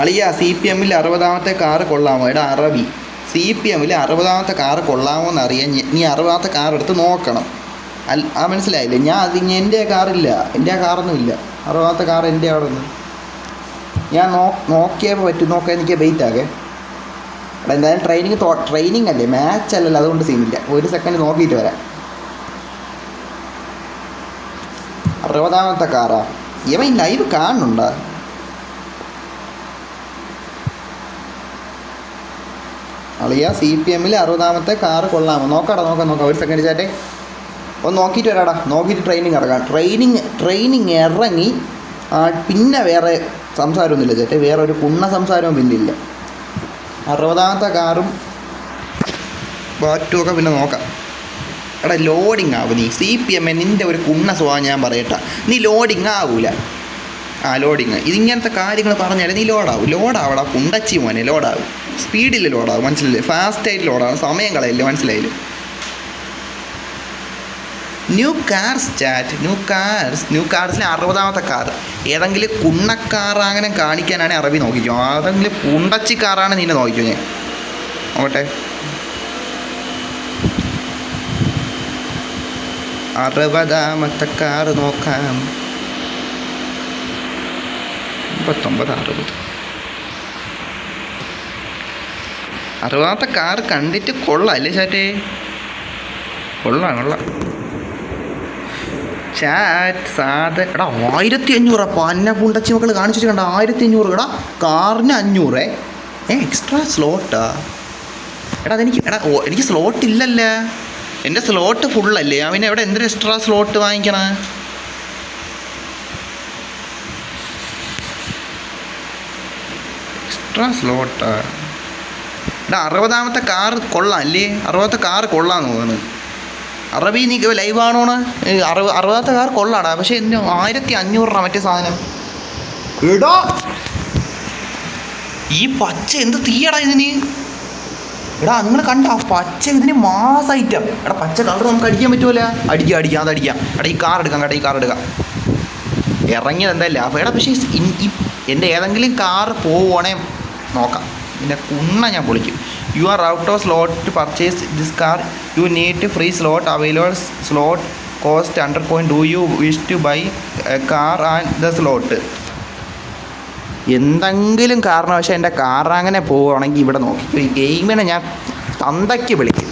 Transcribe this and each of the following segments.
അളിയ C P എമ്മിൽ അറുപതാമത്തെ കാറ് കൊള്ളാമോ? എടാ അറബി സി പി എമ്മിൽ അറുപതാമത്തെ കാറ് കൊള്ളാമോ എന്നറിയാൻ നീ അറുപതാമത്തെ കാർ എടുത്ത് നോക്കണം. അൽ ആ മനസ്സിലായില്ലേ? ഞാൻ അത് എന്റെ കാറില്ല. എന്റെ കാറൊന്നും ഇല്ല അറുപതാമത്തെ കാർ എന്റെ അവിടെ നിന്ന് ഞാൻ നോ നോക്കിയപ്പോൾ പറ്റും. നോക്കാൻ എനിക്ക് വെയിറ്റ് ആകെ. എടാ എന്തായാലും ട്രെയിനിങ് ട്രെയിനിങ് അല്ലേ? മാച്ച് അല്ലല്ലോ അതുകൊണ്ട് സീനില്ല ഒരു സെക്കൻഡ് നോക്കിയിട്ട് വരാം. അറുപതാമത്തെ കാറാ. ഇവൻ ലൈവ് കാണുന്നുണ്ടോ? അളിയ സി പി എമ്മിൽ അറുപതാമത്തെ കാറ് കൊള്ളാമോ? നോക്കാടാ നോക്കാം നോക്കാം. ഒരു സെക്കൻഡ് ചാറ്റേ ഒന്ന് നോക്കിയിട്ട് വരാടാ. നോക്കിയിട്ട് ട്രെയിനിങ് ഇറങ്ങാം. ട്രെയിനിങ് ട്രെയിനിങ് ഇറങ്ങി പിന്നെ വേറെ സംസാരമൊന്നുമില്ല ചേട്ടെ വേറെ ഒരു കുണ്ണ സംസാരവും പിന്നെ ഇല്ല. അറുപതാമത്തെ കാറും ബാറ്റും ഒക്കെ പിന്നെ നോക്കാം. എടാ ലോഡിങ് ആവും നീ. സി പി എം നിന്റെ ഒരു കുണ്ണ സ്വഭാവം ഞാൻ പറയട്ടെ. നീ ലോഡിങ് ആവൂല. ആ ലോഡിങ് ഇതിങ്ങനത്തെ കാര്യങ്ങൾ പറഞ്ഞാൽ നീ ലോഡാവും ലോഡാവടാ കുണ്ടച്ചി മോനെ ലോഡാവും സ്പീഡിൽ ലോഡാവും മനസ്സിലായില്ലേ? ഫാസ്റ്റായിട്ട് ലോഡാവും സമയം കളയില്ലേ മനസ്സിലായില്ലേ? New cars chat new cars new കാർസിലെ അറുപതാമത്തെ കാർ ഏതെങ്കിലും കുണ്ണക്കാർ അങ്ങനെ കാണിക്കാനാണ് അറബി നോക്കിക്കോ. ഏതെങ്കിലും കുണ്ടച്ചി കാറാണ് നിന്നെ നോക്കിക്കോ ഞാൻ. നോക്കട്ടെ. അറുപതാമത്തെ കാർ നോക്കാം. മുപ്പത്തൊമ്പത് അറുപത്. അറിവാത്ത കാർ കണ്ടിട്ട് കൊള്ളാം അല്ലേ ചാറ്റേ? കൊള്ളാം കൊള്ളാം. ചാറ്റ് സാധ എടാ ആയിരത്തി അഞ്ഞൂറാ പന്ന പുണ്ടച്ചി മക്കൾ കാണിച്ചു കണ്ട? ആയിരത്തി അഞ്ഞൂറ് എടാ കാറിന് അഞ്ഞൂറേ. ഏ എക്സ്ട്രാ സ്ലോട്ടാ എടാ അതെനിക്ക് എടാ എനിക്ക് സ്ലോട്ട് ഇല്ലല്ലേ? എന്റെ സ്ലോട്ട് ഫുള്ളല്ലേ പിന്നെ എവിടെ എന്തൊരു എക്സ്ട്രാ സ്ലോട്ട് വാങ്ങിക്കണേ? എക്സ്ട്രാ സ്ലോട്ടാ എടാ അറുപതാമത്തെ കാർ കൊള്ളാം അല്ലേ? അറുപത്തെ കാർ കൊള്ളാന്ന് തോന്നുന്നു. അറബി നീ ലൈവ് ആണോണ് അറുപ അറുപതാമത്തെ കാർ കൊള്ളാടാ. പക്ഷെ എന്ത് ആയിരത്തി അഞ്ഞൂറ് രൂപ മറ്റേ സാധനം. എടാ! ഈ പച്ച എന്ത് തീയടാ ഇതിന്? എടാ നിങ്ങൾ കണ്ട പച്ച ഇതിന് മാസ് ഐറ്റം എടാ പച്ച കളർ നമുക്ക് അടിക്കാൻ പറ്റുമല്ല അടിക്കാം അടിക്കാം അത് അടിക്കാം. എടാ ഈ കാർ എടുക്കാം കേട്ടോ ഈ കാർ എടുക്കാം. ഇറങ്ങിയത് എന്തായാലും ലാഭം. എടാ പക്ഷേ എന്റെ ഏതെങ്കിലും കാർ പോവുകയാണെ നോക്കാം. പിന്നെ കുണ്ണ ഞാൻ പൊളിക്കും. You are out of slot to purchase this car you need free slot available slot cost under point do you wish to buy car and the slot എന്തെങ്കിലും കാരണവശാൽ എന്റെ കാർ അങ്ങനെ പോവുകയാണെങ്കിൽ ഇവിടെ നോക്കി. ഈ ഗെയിമിനെ ഞാൻ തന്തയ്ക്ക് വിളിക്കും.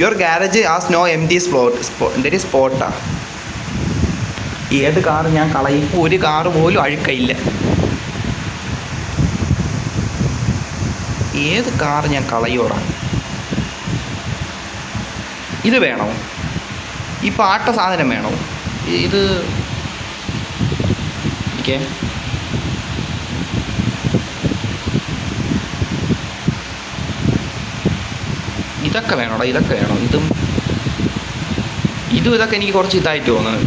Your garage has no empty spot എന്റെ ഒരു സ്പോട്ടാണ് ഏത് കാറ് ഞാൻ കളയും. ഒരു കാറ് പോലും അഴുക്കയില്ല. ഏത് കാർ ഞാൻ കളയോറാണ് ഇത് വേണോ? ഈ പാട്ട സാധനം വേണോ? ഇത് ഓക്കേ ഇതൊക്കെ വേണോടാ ഇതൊക്കെ വേണോ? ഇതും ഇതും ഇതൊക്കെ എനിക്ക് കുറച്ച് ഇതായിട്ട് തോന്നുന്നു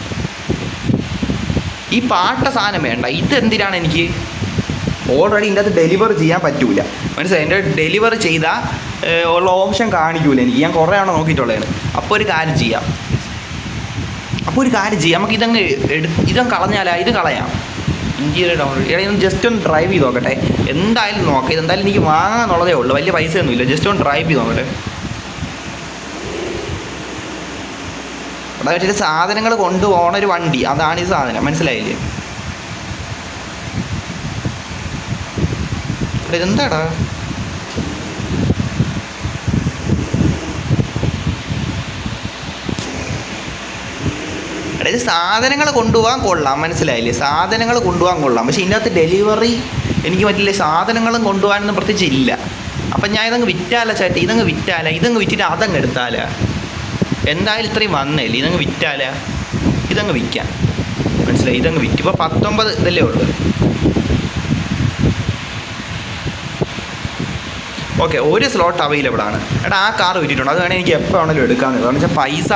ഈ പാട്ട സാധനം വേണ്ട. ഇതെന്തിനാണ് എനിക്ക് ഓൾറെഡി ഇതിന്റെ അത് ഡെലിവർ ചെയ്യാൻ പറ്റൂല. മനസ്സിലായി? എന്റെ ഡെലിവർ ചെയ്ത ഉള്ള ഓപ്ഷൻ കാണിക്കൂല എനിക്ക്. ഞാൻ കുറേ ആണോ നോക്കിയിട്ടുള്ളതാണ്. അപ്പോൾ ഒരു കാര്യം ചെയ്യാം. അപ്പോൾ ഒരു കാര്യം ചെയ്യാം. നമുക്ക് ഇതങ്ങ് എടു ഇതങ്ങ് കളഞ്ഞാലാ ഇത് കളയാം. ഇന്റീരിയർ ഡൗൺലോഡ് ഇടയിൽ ഇതൊന്ന് ജസ്റ്റ് ഒന്ന് ഡ്രൈവ് ചെയ്ത് നോക്കട്ടെ. എന്തായാലും നോക്കാം. ഇതെന്തായാലും എനിക്ക് വാങ്ങാന്നുള്ളതേ ഉള്ളൂ. വലിയ പൈസ ഒന്നുമില്ല ജസ്റ്റ് ഒന്ന് ഡ്രൈവ് ചെയ്ത് നോക്കട്ടെ. അവിടെ വെച്ചിട്ട് സാധനങ്ങൾ കൊണ്ടുപോകണ ഒരു വണ്ടി. അതാണ് ഈ സാധനം. മനസ്സിലായില്ലേ? ഇതെന്താടാ അതായത് സാധനങ്ങൾ കൊണ്ടുപോകാൻ കൊള്ളാം മനസ്സിലായില്ലേ? സാധനങ്ങൾ കൊണ്ടുപോകാൻ കൊള്ളാം. പക്ഷേ ഇതിന്റെ അകത്ത് ഡെലിവറി എനിക്ക് പറ്റില്ല. സാധനങ്ങളും കൊണ്ടുപോകാനൊന്നും പ്രത്യേകിച്ച് ഇല്ല. അപ്പം ഞാൻ ഇതങ്ങ് വിറ്റാല ചേട്ടി. ഇതങ്ങ് വിറ്റാല. ഇതങ്ങ് വിറ്റിട്ട് അതങ്ങ് എടുത്താല. എന്തായാലും ഇത്രയും വന്നില്ല? ഇതങ്ങ് വിറ്റാല. ഇതങ്ങ് വിൽക്കാം. മനസ്സിലായി? ഇതങ്ങ് വിറ്റ് ഇപ്പോൾ പത്തൊമ്പത് ഇതല്ലേ ഉള്ളൂ. ഓക്കെ ഒരു സ്ലോട്ട് അവൈലബിൾ ആണ്. എടാ ആ കാർ വിറ്റിട്ടുണ്ട് അത് വേണമെങ്കിൽ എനിക്ക് എപ്പോൾ ആണെങ്കിലും എടുക്കാമെന്ന് കാരണം വെച്ചാൽ പൈസ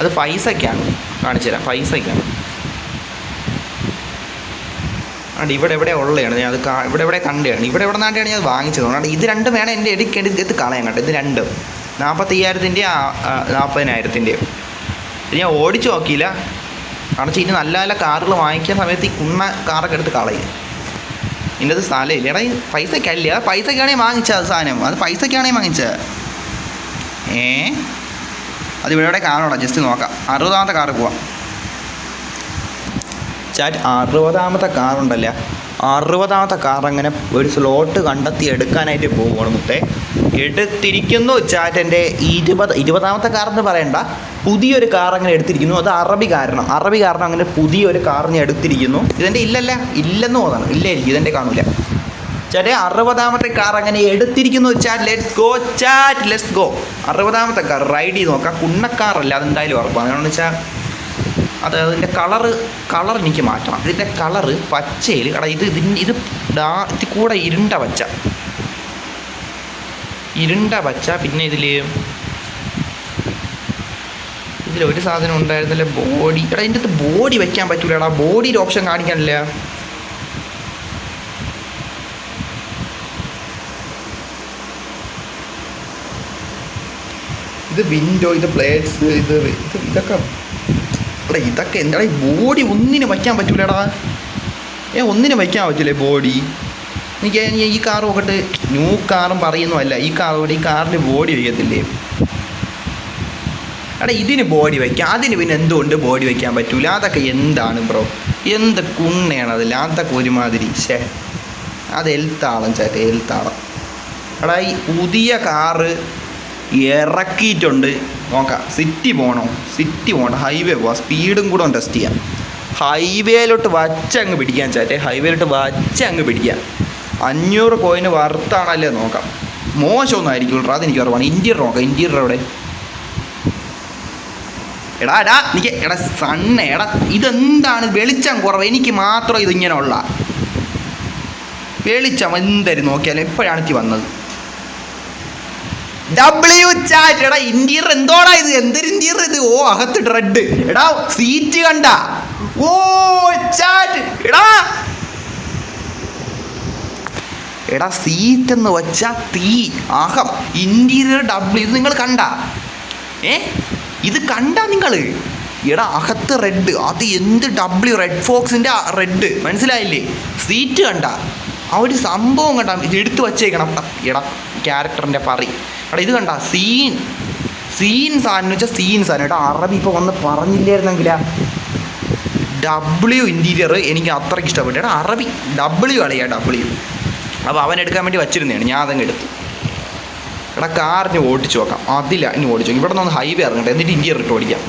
അത് പൈസയ്ക്കാണ് കാണിച്ചു തരാം. പൈസയ്ക്കാണ് അതുകൊണ്ട് ഇവിടെ എവിടെ ഉള്ളതാണ്? ഞാൻ അത് ഇവിടെ എവിടെ കണ്ടതാണ്? ഇവിടെ എവിടെ നാട്ടിയാണ് ഞാൻ അത് വാങ്ങിച്ചത്? അതുകൊണ്ട് ഇത് രണ്ടും വേണം എന്റെ എടുക്ക എടുത്ത് കളയാൻ കേട്ടോ. ഇത് രണ്ടും. നാൽപ്പത്തയ്യായിരത്തിന്റെയും നാൽപ്പതിനായിരത്തിന്റെയും ഇത് ഞാൻ ഓടിച്ചു നോക്കിയില്ല. കാരണം വെച്ചാൽ ഇനി നല്ല നല്ല കാറുകൾ വാങ്ങിക്കുന്ന സമയത്ത് ഈ കുണ്ണ കാറൊക്കെ എടുത്ത് കളയും. അത് സ്ഥലമില്ല എടാ പൈസക്കല്ല പൈസക്കാണെങ്കിൽ വാങ്ങിച്ച സാധനം. അത് പൈസക്കാണെങ്കിൽ വാങ്ങിച്ച ഏ? അത് ഇവിടെ ഇവിടെ കാണണം ജസ്റ്റ് നോക്കാം. അറുപതാമത്തെ കാറ് പോവാം. ചാറ്റ് അറുപതാമത്തെ കാറുണ്ടല്ലേ? അറുപതാമത്തെ കാർ അങ്ങനെ ഒരു സ്ലോട്ട് കണ്ടെത്തി എടുക്കാനായിട്ട് പോവുകയാണ് മുത്തേ. എടുത്തിരിക്കുന്നു. ചാറ്റന്റെ ഇരുപത് ഇരുപതാമത്തെ കാർ എന്ന് പറയണ്ട. പുതിയൊരു കാർ അങ്ങനെ എടുത്തിരിക്കുന്നു. അത് അറബി കാരണം. അറബി കാരണം അങ്ങനെ പുതിയൊരു കാർ ഞാൻ എടുത്തിരിക്കുന്നു. ഇതെന്റെ ഇല്ലല്ല. ഇല്ലെന്ന് തോന്നണം. ഇല്ലായിരിക്കും ഇതെന്റെ കാണൂല. ചേട്ടേ അറുപതാമത്തെ കാർ അങ്ങനെ എടുത്തിരിക്കുന്നു. Chat let's go chat let's go അറുപതാമത്തെ കാർ റൈഡ് ചെയ്ത് നോക്കാം. കുണ്ണക്കാറല്ല അതെന്തായാലും ഉറപ്പാണ്. കാരണം വെച്ചാൽ അത് അതിന്റെ കളറ് കളർ എനിക്ക് മാറ്റണം. ഇതിന്റെ കളറ് പച്ചയിൽ എടാ ഇത് ഇതിന് ഇത് ഡാ ഇത് കൂടെ ഇരുണ്ട പച്ച. ഇരുണ്ട പച്ച പിന്നെ ഇതിൽ ഇതിലൊരു സാധനം ഉണ്ടായിരുന്നില്ല ബോഡി. എടാ ഇതിന്റെ അകത്ത് ബോഡി വെക്കാൻ പറ്റൂല എടാ ബോഡിയുടെ ഓപ്ഷൻ കാണിക്കാനില്ല. ഇത് വിൻഡോ ഇത് പ്ലേറ്റ്സ് ഇത് ഇത് ഇതൊക്കെ എടാ ഇതൊക്കെ എന്താടാ ഈ ബോഡി ഒന്നിനും വയ്ക്കാൻ പറ്റൂലടാ. ഏ ഒന്നിനും വയ്ക്കാൻ പറ്റില്ലേ ബോഡി? എനിക്ക് ഈ കാർ നോക്കട്ട്. ന്യൂ കാറും പറയുന്നതല്ല ഈ കാർ ഈ കാറിന് ബോഡി വയ്ക്കത്തില്ലേ എടാ ഇതിന് ബോഡി വയ്ക്കാം അതിന് പിന്നെ എന്തുകൊണ്ട് ബോഡി വയ്ക്കാൻ പറ്റൂല? അതൊക്കെ എന്താണ് ബ്രോ എന്ത് കുണ്ണയാണ് അതിൽ? അതൊക്കെ ഒരുമാതിരി ഷേ അത് എൽത്താളം ചേട്ടൻ എൽത്താളം. എടാ ഈ പുതിയ കാറ് ഇറക്കിയിട്ടുണ്ട്. നോക്കാം. സിറ്റി പോകണോ സിറ്റി പോകണം ഹൈവേ പോവാം. സ്പീഡും കൂടെ ഒന്ന് ടെസ്റ്റ് ചെയ്യാം. ഹൈവേയിലോട്ട് വച്ചങ്ങ് പിടിക്കാൻ ചേട്ടേ. ഹൈവേയിലോട്ട് വച്ചങ്ങ് പിടിക്കാം. അഞ്ഞൂറ് കോയിന് വർത്താണല്ലേ നോക്കാം. മോശമൊന്നും ആയിരിക്കും അതെനിക്ക് ഉറപ്പാണ് ഇന്റീരിയർ നോക്കാം ഇന്റീരിയർ അവിടെ. എടാ എടാ എനിക്ക് എടാ സണ്ണ എടാ ഇതെന്താണ് വെളിച്ചം കുറവ്? എനിക്ക് മാത്രം ഇതിങ്ങനെ ഉള്ള വെളിച്ചം എന്തായാലും നോക്കിയാലും എപ്പോഴാണ് എനിക്ക് വന്നത്? ഡബ്ല്യു ചാറ്റ് എടാ ഇന്ത്യർ എന്തോടാ ഇത്? എന്തൊരു ഇന്ത്യർ ഇത്? ഓ അകത്ത് റെഡ് എടാ സീറ്റ് കണ്ട. ഓ ചാറ്റ് എടാ എടാ സീറ്റ് എന്ന് വെച്ചാൽ തീ. അഹം ഇന്റീരിയർ ഡബ്ല്യു ഇത് നിങ്ങൾ കണ്ട? ഏ? ഇത് കണ്ട നിങ്ങൾ എടാ അകത്ത് റെഡ് അത് എന്ത് ഡബ്ല്യു റെഡ് ഫോക്സിന്റെ റെഡ് മനസ്സിലായില്ലേ? സീറ്റ് കണ്ട. ആ ഒരു സംഭവം കണ്ട. ഇത് എടുത്ത് വച്ചേക്കണം. എടാ ക്യാരക്ടറിന്റെ പറി. എടാ ഇത് കണ്ട? സീൻ സീൻ സാധനം വെച്ചാൽ സീൻ സാധനം. എടാ അറബി ഇപ്പോൾ വന്ന് പറഞ്ഞില്ലായിരുന്നെങ്കിലാ. ഡബ്ല്യു ഇന്റീരിയർ എനിക്ക് അത്രയ്ക്ക് ഇഷ്ടപ്പെട്ടു. എടാ അറബി. ഡബ്ല്യു കളിയാ ഡബ്ല്യു അപ്പോൾ അവൻ എടുക്കാൻ വേണ്ടി വച്ചിരുന്നതാണ്. ഞാൻ അതങ്ങ് എടുത്തു. എടാ കാറിന് ഓടിച്ചു നോക്കാം. അതില്ല ഇനി ഓടിച്ചു നോക്കാം. ഇവിടെ നിന്ന് ഹൈവേ ഇറങ്ങട്ടെ. എന്നിട്ട് ഇന്ത്യ ഇട്ട് ഓടിക്കാം.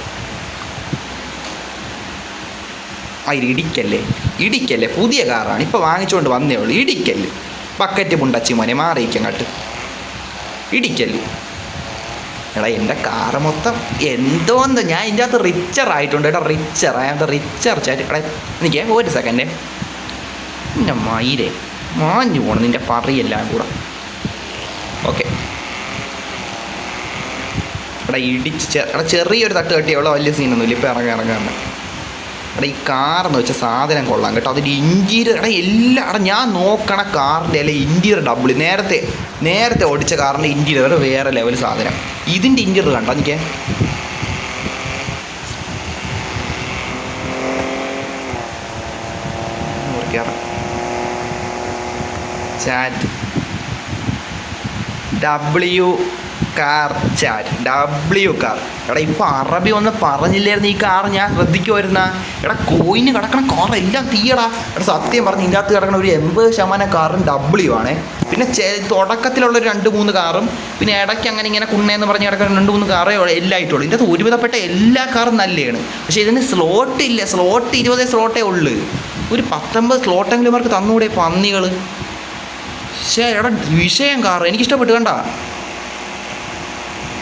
ആ ഇടിക്കല്ലേ? ഇടിക്കല്ലേ? പുതിയ കാറാണ് ഇപ്പോൾ വാങ്ങിച്ചുകൊണ്ട് വന്നേ ഉള്ളൂ. ഇടിക്കല്ല്. ബക്കറ്റ് മുണ്ടച്ചി മോനെ മാറിയിക്കാം അങ്ങോട്ട്. ഇടിക്കല്ല്. എടാ എന്റെ കാറ് മൊത്തം എന്തോന്ന്? ഞാൻ ഇതിന്റെ അകത്ത് റിച്ചർ ആയിട്ടുണ്ട് എടാ റിച്ചർ അതിനകത്ത് റിച്ചർ ചാറ്റ് എടാ എനിക്ക് ഒരു സെക്കൻഡ് എന്റെ മയിലേ. മാഞ്ഞു പോണം നിന്റെ പറയെല്ലാം കൂടെ. ഓക്കെ. എടാ ഇടിച്ച് അവിടെ ചെറിയൊരു തട്ട് കെട്ടിയുള്ള വലിയ സീനൊന്നുമില്ല. ഇപ്പം ഇറങ്ങാൻ ഇറങ്ങാൻ എടാ ഈ കാറെന്ന് വെച്ചാൽ സാധനം കൊള്ളാം കേട്ടോ. അതിന്റെ ഇന്റീരിയർ എടാ എല്ലാം എടാ ഞാൻ നോക്കണ കാറിന്റെ അല്ലെ ഇന്റീരിയർ ഡബിൾ നേരത്തെ നേരത്തെ ഓടിച്ച കാറിന്റെ ഇന്റീരിയർ വേറെ ലെവൽ സാധനം. ഇതിന്റെ ഇന്റീരിയർ കണ്ടോ എനിക്ക് chat. W car chat. W car എടാ ഇപ്പോൾ അറബി ഒന്ന് പറഞ്ഞില്ലായിരുന്നു ഈ കാർ ഞാൻ ശ്രദ്ധിക്കുമായിരുന്ന എടാ കോയിന് കിടക്കണ കാർ എല്ലാം തീയടാ. എടാ സത്യം പറഞ്ഞ് ഇതിനകത്ത് കിടക്കണ ഒരു എൺപത് ശതമാനം കാറും ഡബ്ല്യു ആണ്. പിന്നെ തുടക്കത്തിലുള്ള ഒരു രണ്ട് മൂന്ന് കാറും പിന്നെ ഇടയ്ക്ക് അങ്ങനെ ഇങ്ങനെ കുണ്ണേന്ന് പറഞ്ഞ് കിടക്കുന്ന രണ്ട് മൂന്ന് കാറേ എല്ലാം ആയിട്ടുള്ളൂ ഇതിന്റെ ഒരുവിധപ്പെട്ട എല്ലാ കാറും നല്ലതാണ് പക്ഷേ ഇതിന് സ്ലോട്ട് ഇല്ല. സ്ലോട്ട് ഇരുപതേ സ്ലോട്ടേ ഉള്ളൂ. ഒരു പത്തൊമ്പത് സ്ലോട്ടെങ്കിലും അവർക്ക് തന്നുകൂടെ പന്നികൾ പക്ഷേ എടാ വിഷയം കാർ എനിക്കിഷ്ടപ്പെട്ടു കണ്ട?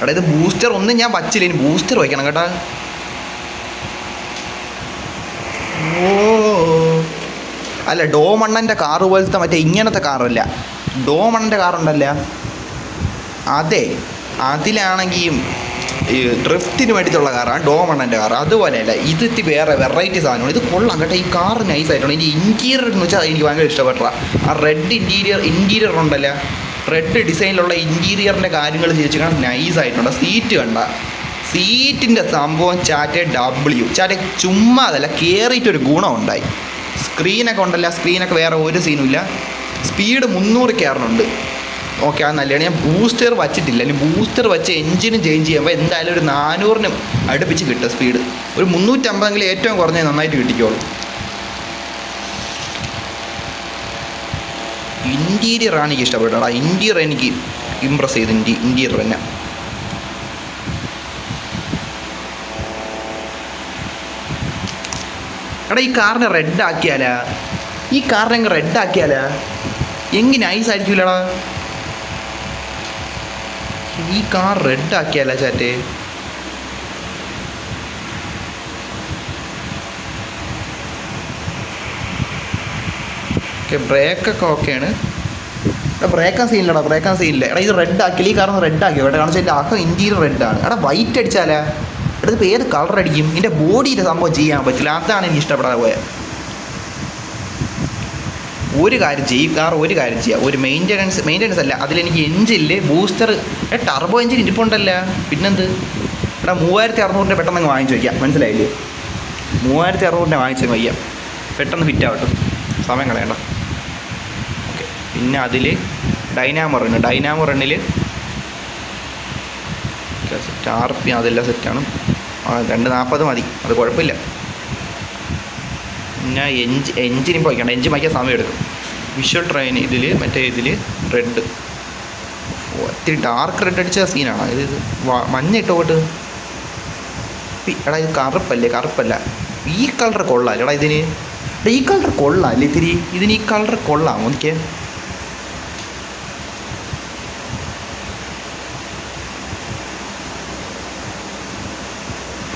എടാ ഇത് ബൂസ്റ്റർ ഒന്നും ഞാൻ വച്ചില്ല. ഇനി ബൂസ്റ്റർ വയ്ക്കണം കേട്ടാ. ഓ. അല്ല ഡോമണ്ണന്റെ കാറ് പോലത്തെ മറ്റേ ഇങ്ങനത്തെ കാറല്ല. ഡോമണ്ണന്റെ കാറുണ്ടല്ല. അതെ അതിലാണെങ്കിൽ ഈ ഡ്രിഫ്റ്റിന് വേണ്ടിയിട്ടുള്ള കാറാണ് ഡോമണ്ണന്റെ കാർ അതുപോലെയല്ല ഇത് വേറെ വെറൈറ്റി സാധനമാണ്. ഇത് കൊള്ളാം കേട്ടോ. ഈ കാർ നൈസ് ആയിട്ടുണ്ട്. ഇതിന്റെ ഇന്റീരിയർ എന്ന് വെച്ചാൽ എനിക്ക് ഭയങ്കര ഇഷ്ടപ്പെട്ട ആ റെഡ് ഇന്റീരിയർ ഇന്റീരിയർ ഉണ്ടല്ലോ. റെഡ് ഡിസൈനിലുള്ള ഇന്റീരിയറിന്റെ കാര്യങ്ങൾ ചോദിച്ചാൽ നൈസ് ആയിട്ടുണ്ട്. സീറ്റ് കണ്ട. സീറ്റിന്റെ സംഭവം ചാറ്റ് ഡബ്ല്യു ചാറ്റ് ചുമ്മാ അതല്ല കയറിയിട്ടൊരു ഗുണമുണ്ടായി സ്ക്രീനൊക്കെ ഉണ്ടല്ല. സ്ക്രീനൊക്കെ വേറെ ഒരു സീനും ഇല്ല. സ്പീഡ് മുന്നൂറ് കയറണുണ്ട് ഓക്കെ ആ നല്ലതാണ് ഞാൻ ബൂസ്റ്റർ വച്ചിട്ടില്ല. അല്ലെങ്കിൽ ബൂസ്റ്റർ വെച്ച് എഞ്ചിനും ചേഞ്ച് ചെയ്യുമ്പോൾ എന്തായാലും ഒരു നാനൂറിന് അടുപ്പിച്ച് കിട്ടും സ്പീഡ് ഒരു മുന്നൂറ്റമ്പതെങ്കിലും ഏറ്റവും കുറഞ്ഞ നന്നായിട്ട് കിട്ടിക്കോളും. ഇന്റീരിയർ ആണ് എനിക്ക് ഇഷ്ടപ്പെട്ടത്. ഇന്റീരിയർ എനിക്ക് ഇമ്പ്രസ് ചെയ്ത്. ഇന്റി ഇന്റീരിയർ തന്നെ. എടാ ഈ കാറിനെ റെഡ് ആക്കിയാലാ? ഈ കാറിനെ റെഡ് ആക്കിയാലാ? എങ്ങനെ ഐസ് ആയിരിക്കില്ലടാ ഈ കാർ റെഡ് ആക്കിയല്ല ചാറ്റ് ഓക്കെ ബ്രേക്കൊക്കെ ഓക്കെയാണ് എടാ ബ്രേക്കാൻ സീനില്ലടാ ബ്രേക്കാൻ സീനില്ല എടാ ഇത് റെഡ് ആക്കില്ല ഈ കാരണം റെഡ് ആക്കിയോ? എടാ കാരണം വെച്ചാൽ അകം ഇന്റീരിയർ റെഡാണ് എടാ വൈറ്റ് അടിച്ചാലേ? എടാ ഇതിപ്പോൾ ഏത് കളർ അടിക്കും? ഇതിന്റെ ബോഡിയിൽ സംഭവം ചെയ്യാൻ പറ്റില്ല. അതാണ് എനിക്ക് ഇഷ്ടപ്പെടാതെ പോയത് ഒരു കാര്യം ചെയ്യും കാർ ഒരു കാര്യം ചെയ്യുക ഒരു മെയിന്റനൻസ് മെയിന്റനൻസ് അല്ല. അതിലെനിക്ക് എഞ്ചിനിൽ ബൂസ്റ്റർ ടർബോ എഞ്ചിൻ ഇരിപ്പുണ്ടല്ല. പിന്നെന്ത്? എടാ മൂവായിരത്തി അറുന്നൂറിന്റെ പെട്ടെന്ന് അങ്ങ് വാങ്ങിച്ചു വയ്ക്കാം മനസ്സിലായില്ലേ? മൂവായിരത്തി അറുന്നൂറിന്റെ വാങ്ങിച്ച് വയ്ക്കാം പെട്ടെന്ന് ഫിറ്റ് ആവട്ടെ. സമയം കളയണ്ട. ഓക്കെ പിന്നെ അതിൽ ഡൈനാമോ റണ്ണ് ഡൈനാമോ റണ്ണിൽ സെറ്റ് ആർ പി അതെല്ലാം സെറ്റാണ് രണ്ട് നാൽപ്പത് മതി. അത് കുഴപ്പമില്ല. പിന്നെ എഞ്ച് എഞ്ചിനും പോയിക്കണ്ട എഞ്ചിൻ വയ്ക്കാൻ സമയം എടുക്കും വിഷ്വൽ ട്രെയിൻ ഇതിൽ മറ്റേ ഇതിൽ റെഡ്. ഒത്തിരി ഡാർക്ക് റെഡ് അടിച്ച സീനാണ്. ഇത് മഞ്ഞ ഇട്ടോ ഇട്ടോട്ട് എടാ ഇത് കറുപ്പല്ലേ കറുപ്പല്ല. ഈ കളർ കൊള്ളാം. എടാ ഇതിന്. ഈ കളർ കൊള്ളാം അല്ലേ ഇത്തിരി ഇതിന് ഈ കളർ കൊള്ളാം. ഓക്കെ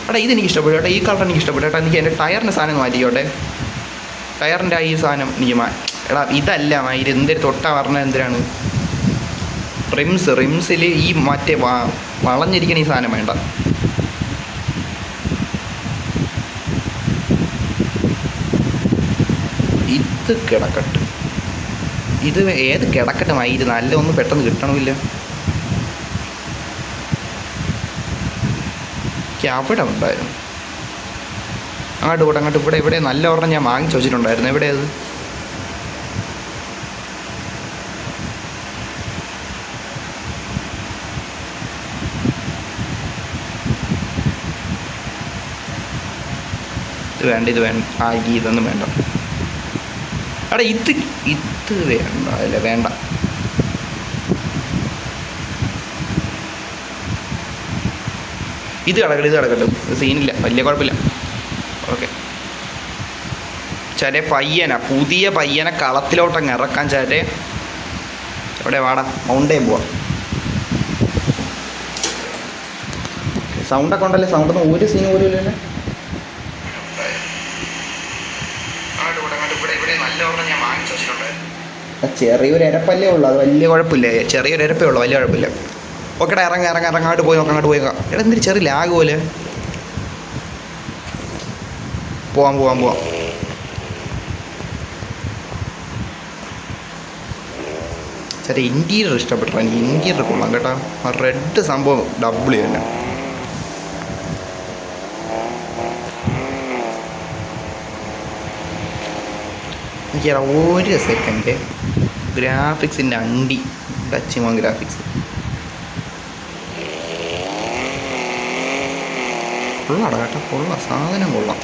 എടാ ഇതെനിക്ക് ഇഷ്ടപ്പെട്ടു. കേട്ടോ ഈ കളർ എനിക്ക് ഇഷ്ടപ്പെട്ടു. കേട്ടോ എനിക്ക് എന്റെ ടയറിന്റെ സാധനം മാറ്റിക്കോട്ടെ. ടയറിന്റെ ഈ സാധനം എനിക്ക് എടാ ഇതല്ല മാതിരി എന്തൊരു തൊട്ടാ പറഞ്ഞത് എന്തിനാണ്? റിംസ് റിംസിൽ ഈ മറ്റേ വളഞ്ഞിരിക്കണ ഈ സാധനം വേണ്ട. ഇത് കിടക്കട്ട്. ഇത് ഏത് കിടക്കട്ടെ മാ ഇത് നല്ല ഒന്ന് പെട്ടെന്ന് കിട്ടണമില്ല. എനിക്ക് അവിടെ ഉണ്ടായിരുന്നു. അങ്ങോട്ട് കൂടെ അങ്ങോട്ട് ഇവിടെ ഇവിടെ. നല്ല ഒരെണ്ണം ഞാൻ വാങ്ങിച്ചു വെച്ചിട്ടുണ്ടായിരുന്നു എവിടെ അത് ഇത് വേണ്ട ഇത് വേണ്ട. ആ ഇതൊന്നും വേണ്ട. എടാ ഇത് ഇത് വേണ്ട അല്ല? വേണ്ട. ഇത് കിടക്കട്ടെ ഇത് കിടക്കട്ടെ. സീനില്ല വലിയ കുഴപ്പമില്ല. ചരെ പയ്യനാ പുതിയ പയ്യനെ കളത്തിലോട്ടങ്ങ് ഇറക്കാൻ ചരെ. എവിടെ വാടാ? മൗണ്ടേ പോവാം. സൗണ്ടൊക്കെ ഉണ്ടല്ലേ? സൗണ്ടൊന്നും ഒരു സീൻ പോലും ഇല്ലല്ലേ. ചെറിയൊരു ഇരപ്പല്ലേ ഉള്ളൂ അത് വലിയ കുഴപ്പമില്ല. ചെറിയൊരു ഇരപ്പേ ഉള്ളൂ വലിയ കുഴപ്പമില്ല. ഓക്കെടാ ഇറങ്ങ ഇറങ്ങ ഇറങ്ങ അങ്ങോട്ട് പോയി നോക്കാം അങ്ങോട്ട് പോയി നോക്കാം. എടാ എന്തൊരു ചെറിയ ലാഗ് പോലെ. പോവാം പോവാം പോവാം. ചെറിയ ഇന്റീരിയർ ഇഷ്ടപ്പെട്ടു എനിക്ക് ഇന്റീരിയർ കൊള്ളാം കേട്ടോ. ആ റെഡ് സംഭവം ഡബിൾ തന്നെ. എനിക്ക് ഒരു സെക്കൻഡ് ഗ്രാഫിക്സിന്റെ അണ്ടി. ടച്ച് മോൻ ഗ്രാഫിക്സ് കൊള്ളാടാ കേട്ടോ കൊള്ളാം. സാധനം കൊള്ളാം.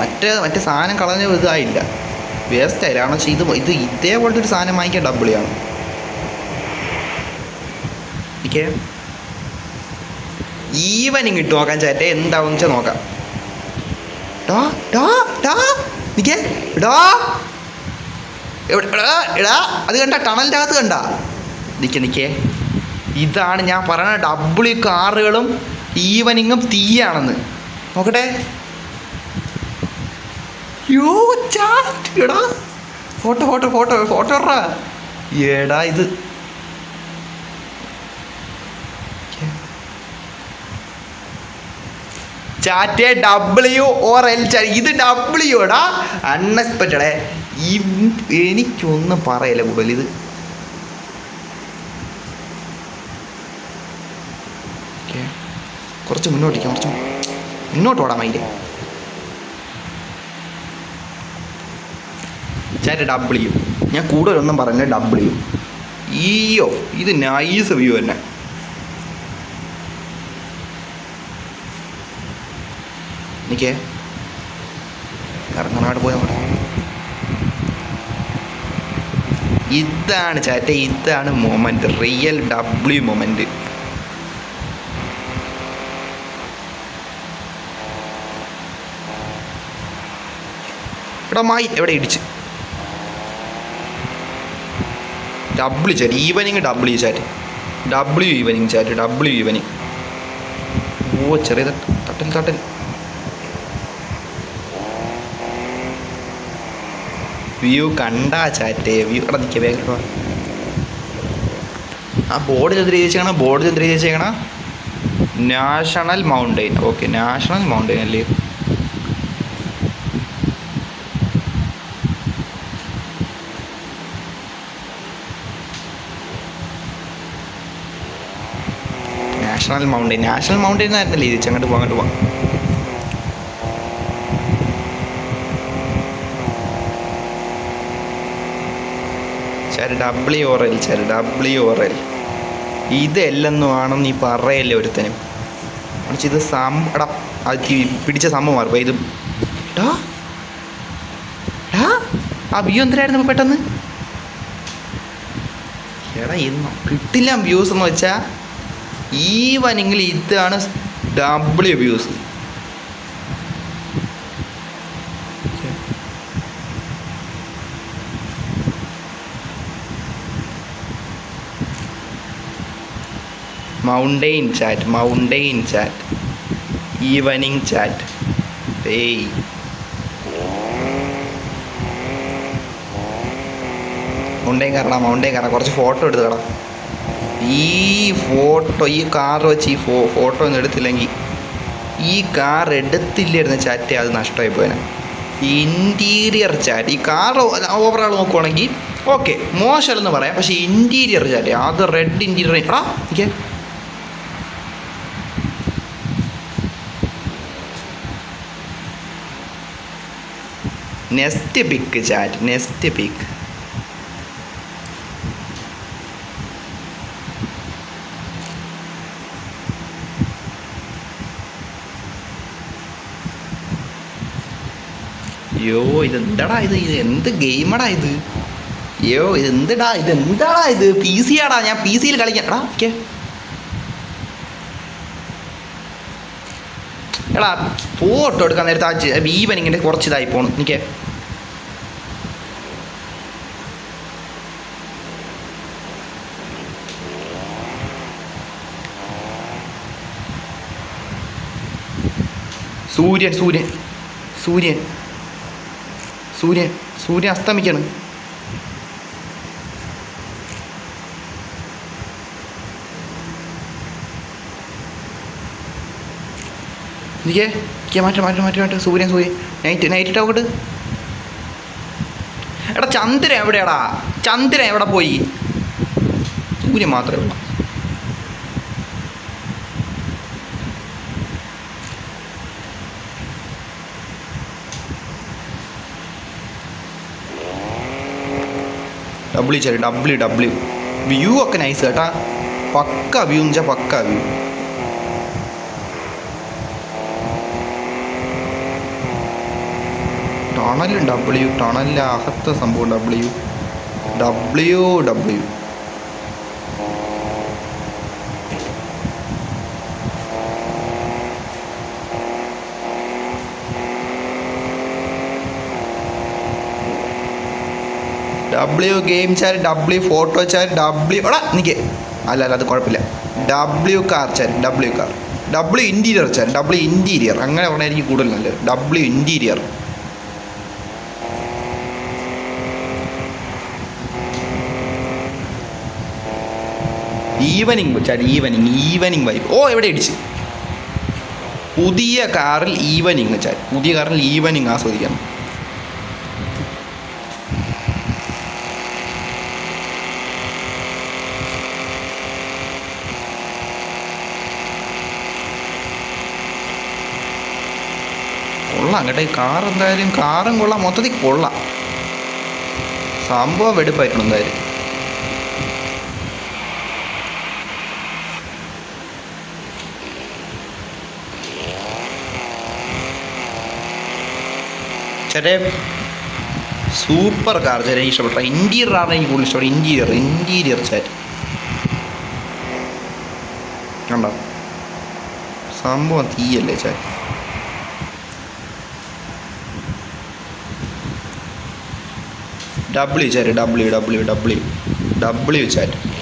മറ്റേ മറ്റേ സാധനം കളഞ്ഞ ഇതായില്ല. വേസ്റ്റ് ആയില്ല കാരണം വെച്ചാൽ ഇത് ഇത് ഇതേപോലത്തെ ഒരു സാധനം വാങ്ങിക്കാൻ ഡബിളിയാണ് ഓക്കെ ഈവനിങ് ഇട്ട് നോക്കാൻ ചേട്ടെ എന്താവും വെച്ചാൽ നോക്കാം. ഡാ ഡാ ഡാ നിക്കേ. ഇടാ എടാ അത് കണ്ട ടണലിന്റെ അകത്ത് കണ്ട. നിൽക്കേ നിൽക്കേ ഇതാണ് ഞാൻ പറയുന്നത് ഡബിൾ കാറുകളും ഈവനിങ്ങും തീയാണെന്ന്. നോക്കട്ടെ. യോ ചാറ്റ് എടാ. ഫോട്ടോ ഫോട്ടോ ഫോട്ടോ ഫോട്ടോ എടാ എടാ ഇത്. Chat W or L chat. ഇത് ഡബ്ല്യു എടാ. അൺഎക്സ്പെക്റ്റഡേ എനിക്കൊന്നും പറയല്ല കൂടുതൽ ഇത്. കുറച്ച് മുന്നോട്ടിരിക്കാം കുറച്ച് മുന്നോട്ട് ഓടാം അതിന്റെ ചാറ്റ് ഡബ്ല്യു ഞാൻ കൂടുതലൊന്നും പറഞ്ഞ ഡബ്ല്യു ഈയോ ഇത് നൈസ് വ്യൂ തന്നെ. എനിക്കേ കറങ്ങനാട് പോയാൽ മതി. ഇതാണ് ചാറ്റ ഇതാണ് മൊമെന്റ് റിയൽ ഡബ്ല്യു മൊമെന്റ് എടാ മായി എവിടെ ഇടിച്ച്? W chat evening W chat W evening chat W evening ഓ ചെറിയ തട്ട് തട്ടൽ തട്ടൽ. വ്യൂ കണ്ടാ ചാറ്റേ വ്യൂ അവിടെ നിൽക്കുക വേഗം ആ ബോർഡ് ചന്ദ്രീകരിച്ചേക്കണം board ചന്ദ്രീകരിച്ചേക്കണം. National mountain okay national mountain അല്ലേ? നാഷണൽ മൗണ്ടൈൻ നാഷണൽ മൗണ്ടൈൻ ആയിരുന്നല്ലേ ഇത്? അങ്ങോട്ട് പോകാൻ പോവാം ചര ഡബ്ല്യു ഓർ എൽ ചര ഡബ്ല്യു ഓർ എൽ ഇതെല്ലെന്നും ആണെന്ന് നീ പറയല്ലേ ഒരുത്തനും. മറിച്ച് ഇത് സം എടാ അത് പിടിച്ച സംഭവം മാറിപ്പോ ഇത്. ടാ ടാ ആ വ്യൂ എന്തിനായിരുന്നു പെട്ടെന്ന്? എടാ ഇന്ന് കിട്ടില്ല വ്യൂസ് എന്ന് വെച്ചാൽ ഈവനെങ്കിൽ ഇതാണ് W views mountain chat mountain chat evening chat ഏയ് മൗണ്ടെയിൻ കയറടാ മൗണ്ടെയിൻ കയറാം കുറച്ച് ഫോട്ടോ എടുത്ത് കടാ ഈ ഫോട്ടോ ഈ കാർ വെച്ച് ഈ ഫോ ഫോട്ടോ ഒന്നും എടുത്തില്ലെങ്കിൽ ഈ കാർ എടുത്തില്ലായിരുന്നു ചാറ്റ് അത് നഷ്ടമായി പോയനെ. Interior chat. ഈ കാർ ഓവറാൾ നോക്കുവാണെങ്കിൽ ഓക്കെ മോശമല്ലെന്ന് പറയാം പക്ഷേ ഇന്റീരിയർ ചാറ്റ്. അത് റെഡ് ഇന്റീരിയർ ആ okay next pick chat next pick അയ്യോ ഇതെന്താടാ ഇത്? ഇത് എന്ത് ഗെയിമടാ ഇത്? അയ്യോ ഇത് എന്തിടാ ഇത്? പി സി ആടാ ഞാൻ പി സിയിൽ കളിക്കാം എടാ ഓക്കെ എടാ ഫോട്ടോ എടുക്കാൻ നേരത്തെ ആ ഇങ്ങനെ കുറച്ച് ഇതായി പോണു. എനിക്ക് സൂര്യൻ സൂര്യൻ. സൂര്യൻ. സൂര്യൻ സൂര്യൻ അസ്തമിക്കണം. ഇരിക്കേ ഇരിക്കേ മാറ്റം മാറ്റം മാറ്റം മാറ്റം. സൂര്യൻ സൂര്യൻ. നൈറ്റ് നൈറ്റ് ടോക്കട്ട് എടാ ചന്ദ്രൻ എവിടെയാടാ? ചന്ദ്രൻ എവിടെ പോയി? സൂര്യൻ മാത്രമേ ഉള്ളൂ. ഡബ്ല്യു ചെറിയ ഡബ്ല്യു ഡബ്ല്യു വ്യൂ ഒക്കെ നൈസ് കേട്ടാ. പക്ക വ്യൂ എന്ന് വെച്ചാൽ പക്ക വ്യൂ ടണൽ ഡബ്ല്യു ടണലിന്റെ അകത്ത സംഭവം W W W W game chat W photo chat W എടാ നിക്ക്. അല്ല അല്ല അത് കുഴപ്പമില്ല. W car chat W car W interior chat W interior അങ്ങനെ പറഞ്ഞായിരിക്കും കൂടുതൽ നല്ലത്. W interior evening chat evening evening vibe ഓ എവിടെ ഇടിച്ച്? പുതിയ കാറിൽ ഈവനിങ് ചാറ്റ് പുതിയ കാറിൽ ഈവനിങ് ആസ്വദിക്കണം. കൊള്ളാം കേട്ടോ. ഈ കാർ എന്തായാലും കാറും കൊള്ളാം. മൊത്തത്തിൽ കൊള്ളാം. സംഭവം വെടുപ്പായിക്കണം എന്തായാലും. ചേട്ടേ സൂപ്പർ കാർ ചേട്ടൻ എനിക്ക് ഇഷ്ടപ്പെട്ട. ഇന്റീരിയർ ആണ് എനിക്ക് കൂടുതൽ ഇഷ്ടപ്പെട്ടത് ഇന്റീരിയർ ഇന്റീരിയർ ചാറ്റ് കണ്ടോ? സംഭവം തീയല്ലേ chat W chat W W W W chat